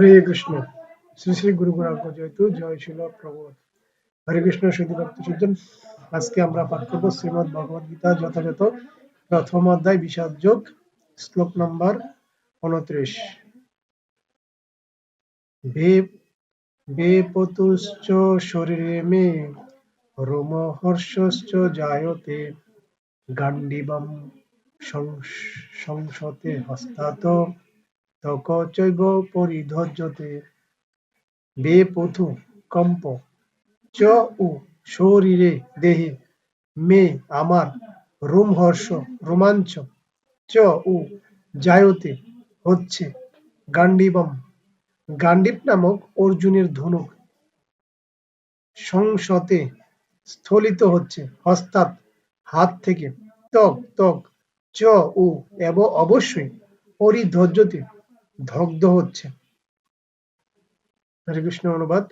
হরে কৃষ্ণ। শ্রী শ্রী গুরু গুরাঙ্গ জয়তু জয় শিল প্রবোধ হরে কৃষ্ণ সুধী ভক্তি সুজন আজকে আমরা পাঠ করব শ্রীমদ ভগবদ গীতা যথাযথ প্রথম অধ্যায়, বিষাদ যোগ, শ্লোক নম্বর উনত্রিশ। বেপতুশ্চ শরীরে মে, রোমহর্ষশ্চ জায়তে গান্ডিবম সংসতে হস্তাত। কম্প। চ শরীরে দেহে। মে আমার রোমহর্ষ রোমাঞ্চ। চ জায়তে হচ্ছে গান্ডিবম গান্ডিব নামক অর্জুনের ধনুক। সংসতে স্থলিত হচ্ছে হস্তাৎ হাত থেকে। তক তক, চ, উ, এব অবশ্যই পরিধর্যতে দগ্ধ হচ্ছে। হরে কৃষ্ণ অনুবাদ,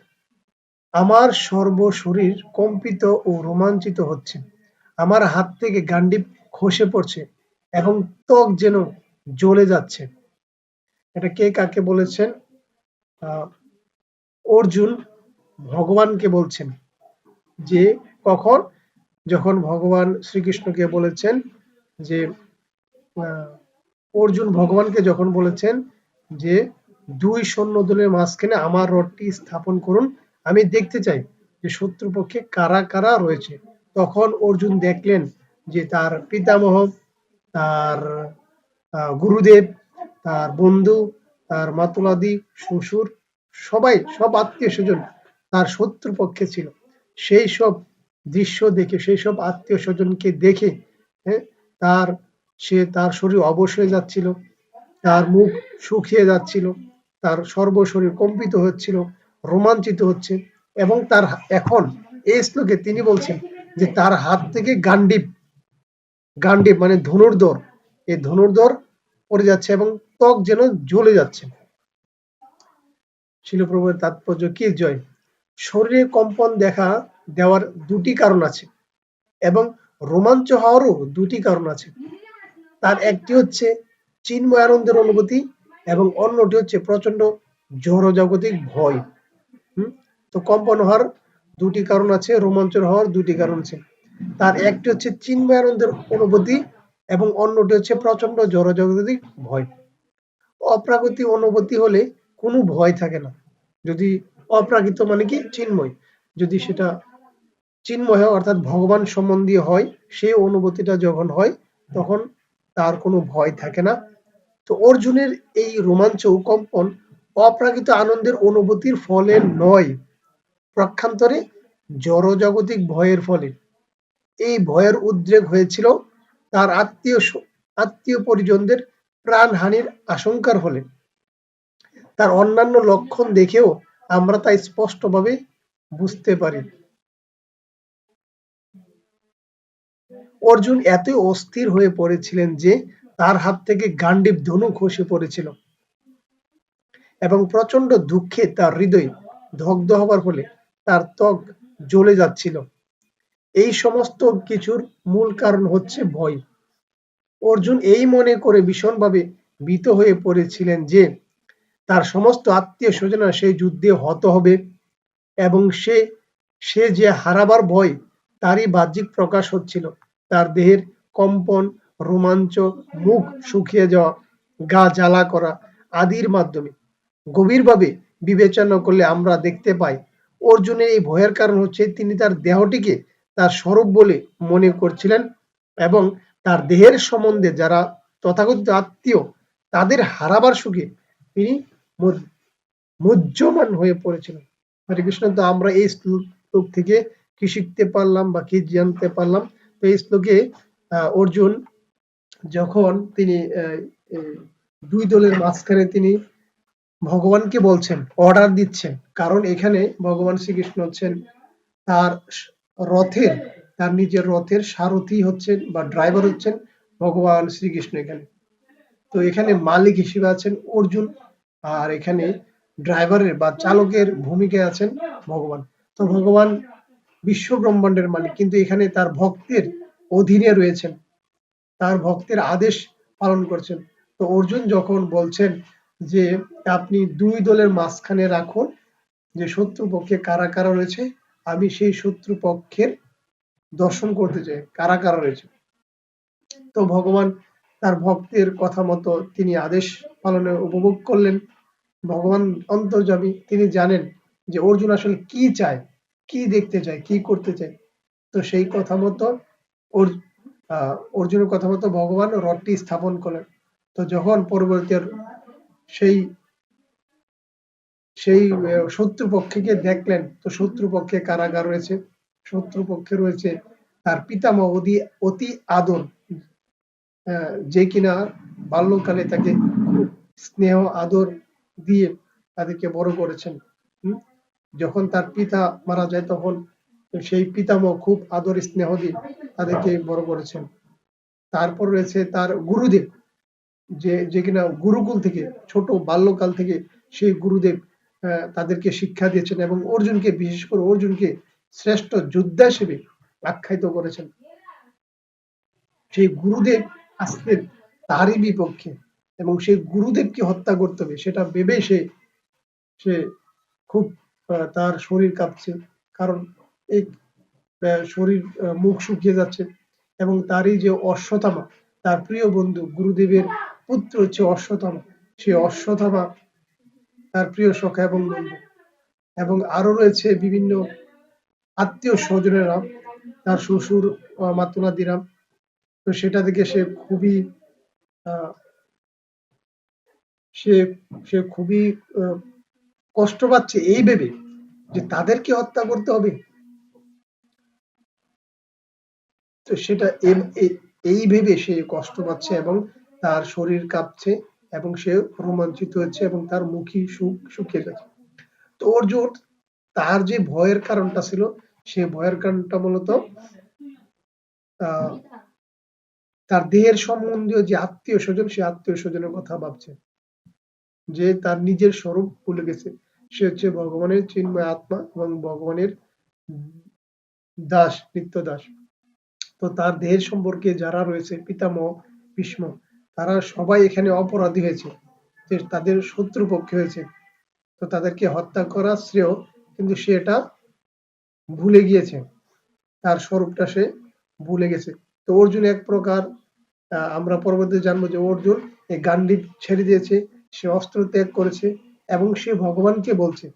আমার সর্ব শরীর কম্পিত ও রোমাঞ্চিত হচ্ছে। আমার হাত থেকে গান্ডিব খসে পড়ছে এবং ত্বক যেন জ্বলে যাচ্ছে। এটা কে কাকে বলেছেন? অর্জুন ভগবানকে বলছেন যে, কখন? যখন ভগবান শ্রীকৃষ্ণকে বলেছেন যে অর্জুন ভগবানকে যখন বলেছেন যে দুই সৈন্য দলের মাঝখানে আমার রথটি স্থাপন করুন। আমি দেখতে চাই যে শত্রুপক্ষে কারা কারা রয়েছে। তখন অর্জুন দেখলেন যে তার পিতামহ, তার গুরুদেব, তার বন্ধু, তার মাতুলাদি, শ্বশুর, সবাই, সব আত্মীয় স্বজন তার শত্রুপক্ষে ছিল। সেই সব দৃশ্য দেখে, সেই সব আত্মীয় স্বজনকে দেখে হ্যাঁ তার, সে তার শরীর অবশ হয়ে যাচ্ছিল। তার মুখ শুকিয়ে যাচ্ছিল, তার সর্বশরীর কম্পিত হচ্ছিল, রোমাঞ্চিত হচ্ছে এবং তার এখন এই শ্লোকে তিনি বলছেন যে তার হাত থেকে গান্ডিব গান্ডিব মানে ধনুর্ধর, এই ধনুর্ধর পড়ে যাচ্ছে এবং ত্বক যেন জ্বলে যাচ্ছে। শিলপ্রভুর তাৎপর্য কি জয়? শরীরে কম্পন দেখা দেওয়ার দুটি কারণ আছে এবং রোমাঞ্চ হওয়ারও দুটি কারণ আছে। তার একটি হচ্ছে চিন্ময় আনন্দের অনুভূতি এবং অন্যটি হচ্ছে প্রচণ্ড জড়জাগতিক ভয়। হুম? তো কম্পন হওয়ার দুটি কারণ আছে রোমাঞ্চর হওয়ার দুটি কারণ আছে। তার একটি হচ্ছে চিন্ময় আনন্দের অনুভূতি এবং অন্যটি হচ্ছে প্রচণ্ড জড়জাগতিক ভয়। অপ্রাকৃতিক অনুভূতি হলে কোনো ভয় থাকে না। যদি অপ্রাকৃত মানে কি? চিন্ময়। যদি সেটা চিন্ময় হয়, অর্থাৎ ভগবান সম্বন্ধীয় হয়, সেই অনুভূতিটা যখন হয়, তখন তার কোনো ভয় থাকে না। তো অর্জুনের এই রোমাঞ্চ কম্পন অপ্রাকৃত আনন্দের অনুভূতির ফলে নয়, প্রক্ষান্তরে জড়জাগতিক ভয়ের ফলে। এই ভয়ের উদ্রেক হয়েছিল তার আত্মীয় আত্মীয় পরিজনদের প্রাণহানির আশঙ্কার ফলে। তার অন্যান্য লক্ষণ দেখেও আমরা তা স্পষ্টভাবে বুঝতে পারি। অর্জুন এতই অস্থির হয়ে পড়েছিলেন যে তার হাত থেকে গান্ডীব ধনু খসে পড়েছিল এবং প্রচণ্ড দুঃখে তার হৃদয় দগ্ধ হবার ফলে তার ত্বক জ্বলে যাচ্ছিল। এই সমস্ত কিছুর মূল কারণ হচ্ছে ভয়। অর্জুন এই মনে করে ভীষণভাবে ভীত হয়ে পড়েছিলেন যে তার সমস্ত আত্মীয় স্বজনা সেই যুদ্ধে হত হবে এবং সে সে যে হারাবার ভয় তারই বাহ্যিক প্রকাশ হচ্ছিল। তার দেহের কম্পন রোমাঞ্চ, মুখ শুকিয়ে যাওয়া, গা জ্বালা করা আদির মাধ্যমে। গভীরভাবে বিবেচনা করলে আমরা দেখতে পাই, অর্জুনের এই ভয়ের কারণ হচ্ছে তিনি তার দেহটিকে তার স্বরূপ বলে মনে করছিলেন এবং তার দেহের সম্বন্ধে যারা তথাকথিত আত্মীয়, তাদের হারাবার সুখে তিনি মুহ্যমান হয়ে পড়েছিলেন। হরে কৃষ্ণ, তো আমরা এই শ্লোক থেকে কি শিখতে পারলাম বা কি জানতে পারলাম? তো এই শ্লোকে অর্জুন যখন তিনি দুই দলের মাঝখানে তিনি ভগবানকে বলছেন অর্ডার দিচ্ছেন, কারণ এখানে ভগবান শ্রীকৃষ্ণ হচ্ছেন তার রথের, তার নিজের রথের সারথি হচ্ছেন বা ড্রাইভার হচ্ছেন ভগবান শ্রীকৃষ্ণ এখানে। তো এখানে মালিক হিসেবে আছেন অর্জুন, আর এখানে ড্রাইভারের বা চালকের ভূমিকায় আছেন ভগবান। তো ভগবান বিশ্ব ব্রহ্মাণ্ডের মালিক, কিন্তু এখানে তার ভক্তের অধীনে রয়েছেন। তার ভক্তের আদেশ পালন করছেন। তো অর্জুন যখন বলছেন যে, আপনি দুই দলের মাঝখানে রাখুন, যে শত্রু পক্ষে কারা কারা রয়েছে, আমি সেই শত্রু পক্ষের দর্শন করতে চাই, কারা কারা রয়েছে। তো ভগবান তার ভক্তের কথা মতো তিনি আদেশ পালনে উপভোগ করলেন। ভগবান অন্তর্যামী, তিনি জানেন যে অর্জুন আসলে কি চায়, কি দেখতে চায়, কি করতে চায়। তো সেই কথা মতো অর্জুনের কথা মতো ভগবান রথটি স্থাপন করলেন। তো যখন পরবর্তী সেই সেই শত্রুপক্ষকে দেখলেন, তো শত্রুপক্ষে কারাগার রয়েছে। শত্রুপক্ষে রয়েছে তার পিতামহ অতি অতি আদর যে কিনা বাল্যকালে তাকে স্নেহ, আদর দিয়ে তাদেরকে বড় করেছেন? যখন তার পিতা মারা যায় তখন সেই পিতামহ খুব আদর স্নেহ দিয়ে তাদেরকে বড় করেছেন। তারপর রয়েছে তার গুরুদেব, যে যে কিনা গুরুকুল থেকে, ছোট বাল্যকাল থেকে সেই গুরুদেব তাদেরকে শিক্ষা দিয়েছেন এবং অর্জুনকে, বিশেষ করে অর্জুনকে শ্রেষ্ঠ যোদ্ধা হিসেবে আখ্যায়িত করেছেন। সেই গুরুদেব আজকে তারই বিপক্ষে এবং সেই গুরুদেবকে হত্যা করতে হবে, সেটা ভেবে সে সে খুব তার শরীর কাঁপছে। কারণ এই শরীর মুখ শুকিয়ে যাচ্ছে এবং তারই যে অশ্বত্থামা তার প্রিয় বন্ধু গুরুদেবের পুত্র হচ্ছে অশ্বত্থামা। সেই অশ্বত্থামা তার প্রিয় সখা এবং বন্ধু। এবং আরও রয়েছে বিভিন্ন আত্মীয় স্বজনেরা তার শ্বশুর আহ, মাতুলাদিরা তো সেটা থেকে সে খুবই সে সে খুবই কষ্ট পাচ্ছে এই ভেবে যে তাদেরকে হত্যা করতে হবে? তো সেটা এই ভেবে সে কষ্ট পাচ্ছে এবং তার শরীর কাঁপছে এবং সে রোমাঞ্চিত হচ্ছে এবং তার মুখী সুখ শুকিয়ে যাচ্ছে তো অর্জুন, তার যে ভয়ের কারণটা ছিল, সে ভয়ের কারণটা মূলত তার দেহের সম্বন্ধীয় যে আত্মীয় স্বজন, সে আত্মীয় স্বজনের কথা ভাবছে। যে তার নিজের স্বরূপ ভুলে গেছে। সে হচ্ছে ভগবানের চিন্ময় আত্মা এবং ভগবানের দাস, নিত্য দাস। তো তার দেহের সম্পর্কে যারা রয়েছে, পিতামহ, ভীষ্ম, তারা সবাই এখানে অপরাধী হয়েছে। যে তাদের শত্রু পক্ষে হয়েছে। তো তাদেরকে হত্যা করা শ্রেয়, কিন্তু সে এটা ভুলে গিয়েছে। তার স্বরূপটা সে ভুলে গেছে। তো অর্জুন এক প্রকার আমরা পরবর্তী জানব যে অর্জুন এই গান্ডীব ছেড়ে দিয়েছে, সে অস্ত্র ত্যাগ করেছে এবং সে ভগবানকে বলছে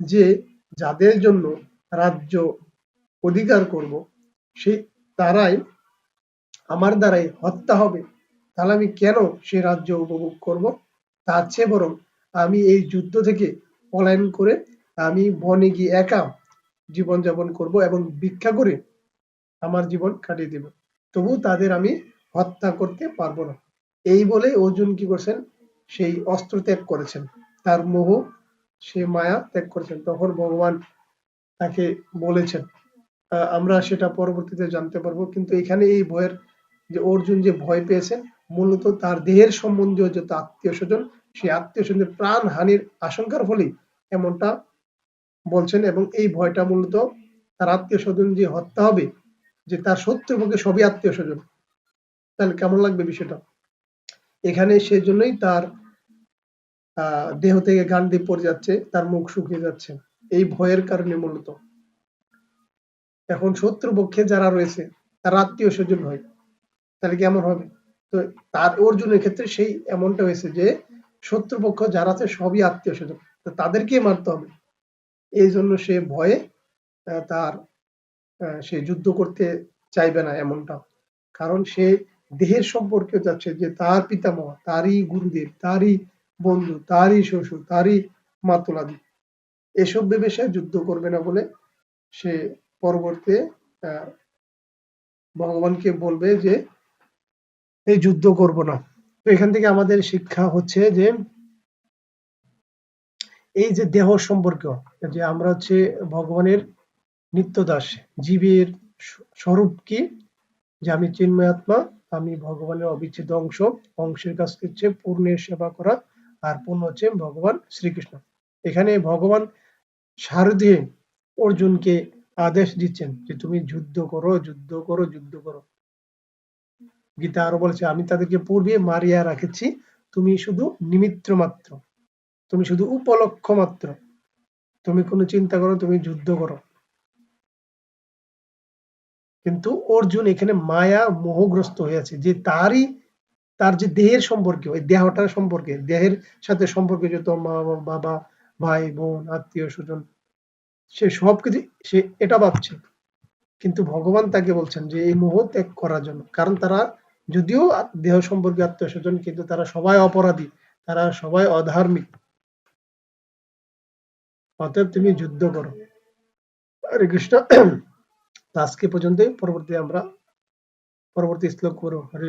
যে, যাদের জন্য রাজ্য অধিকার করব, সে তারাই আমার দ্বারাই হত্যা হবে। তাহলে আমি কেন সে রাজ্য উপভোগ করব? তার চেয়ে বরং আমি এই যুদ্ধ থেকে পলায়ন করে আমি বনে গিয়ে একা জীবনযাপন করব এবং ভিক্ষা করে আমার জীবন কাটিয়ে দেব। তবু তাদের আমি হত্যা করতে পারব না। এই বলে অর্জুন কি করছেন? সেই অস্ত্র ত্যাগ করেছেন। তার মোহ, সে মায়া ত্যাগ করেছেন। তখন ভগবান তাকে বলেছেন আমরা সেটা পরবর্তীতে জানতে পারব। কিন্তু এখানে এই ভয়ের যে অর্জুন যে ভয় পেয়েছেন, মূলত তার দেহের সম্বন্ধীয় যত আত্মীয় স্বজন, সেই আত্মীয় স্বজনের প্রাণ হানির আশঙ্কার ফলেই এমনটা বলছেন এবং এই ভয়টা মূলত তার আত্মীয় স্বজন যে হত্যা হবে, যে তার শত্রুপক্ষে সবই আত্মীয় স্বজন। তাহলে কেমন লাগবে বিষয়টা? এখানে সেজন্যই তার দেহ থেকে গান্ডি পড়ে যাচ্ছে, তার মুখ শুকিয়ে যাচ্ছে। এই ভয়ের কারণে মূলত। এখন শত্রুপক্ষে যারা রয়েছে, তার আত্মীয় স্বজন হয়। তাহলে কেমন হবে? তো তার অর্জুনের ক্ষেত্রে সেই এমনটা হয়েছে যে শত্রুপক্ষ যারা আছে সবই আত্মীয় স্বজন। তাদেরকে মারতে হবে। এই জন্য সে ভয়ে তার সে যুদ্ধ করতে চাইবে না এমনটা। কারণ সে দেহের সম্পর্কে যাচ্ছে যে, তার পিতামহ, তারই গুরুদেব, তারই বন্ধু, তারই শ্বশুর, তারই মাতুলাদি। এসব ভেবে সে যুদ্ধ করবে না বলে সে পরবর্তী ভগবানকে বলবে যে, এই যুদ্ধ করব না। তো এখান থেকে আমাদের শিক্ষা হচ্ছে যে, এই যে দেহ সম্পর্ক যে আমরা হচ্ছে ভগবানের নিত্য দাস জীবের স্বরূপ কি? যে আমি চিন্ময় আত্মা আমি ভগবানের অবিচ্ছেদ্য অংশ, অংশের কাছ হচ্ছে পূর্ণের সেবা করা, আর পূর্ণ হচ্ছে ভগবান শ্রীকৃষ্ণ। এখানে ভগবান সারথী অর্জুনকে আদেশ দিচ্ছেন যে তুমি যুদ্ধ করো যুদ্ধ করো যুদ্ধ করো। গীতা আরও বলেছে, আমি তাদেরকে পূর্বে মারিয়া রাখেছি, তুমি শুধু নিমিত্ত মাত্র, তুমি শুধু উপলক্ষ মাত্র। তুমি কোনো চিন্তা করো তুমি যুদ্ধ করো। কিন্তু অর্জুন এখানে মায়া মোহগ্রস্ত হয়ে আছে, যে তারই, তার যে দেহের সম্পর্কে, ওই দেহটার সম্পর্কে, দেহের সাথে সম্পর্কে যত মা, বাবা, ভাই, বোন, আত্মীয়, স্বজন সে সবকিছু, সে এটা ভাবছে। কিন্তু ভগবান তাকে বলছেন যে, এই মোহ ত্যাগ করার জন্য। কারণ তারা যদিও দেহ সম্পর্কে আত্মীয় স্বজন, কিন্তু তারা সবাই অপরাধী। তারা সবাই অধার্মিক। অতএব তুমি যুদ্ধ করো। হরে কৃষ্ণ। আজকে পর্যন্তই। পরবর্তী আমরা, পরবর্তী শ্লোক করো হরে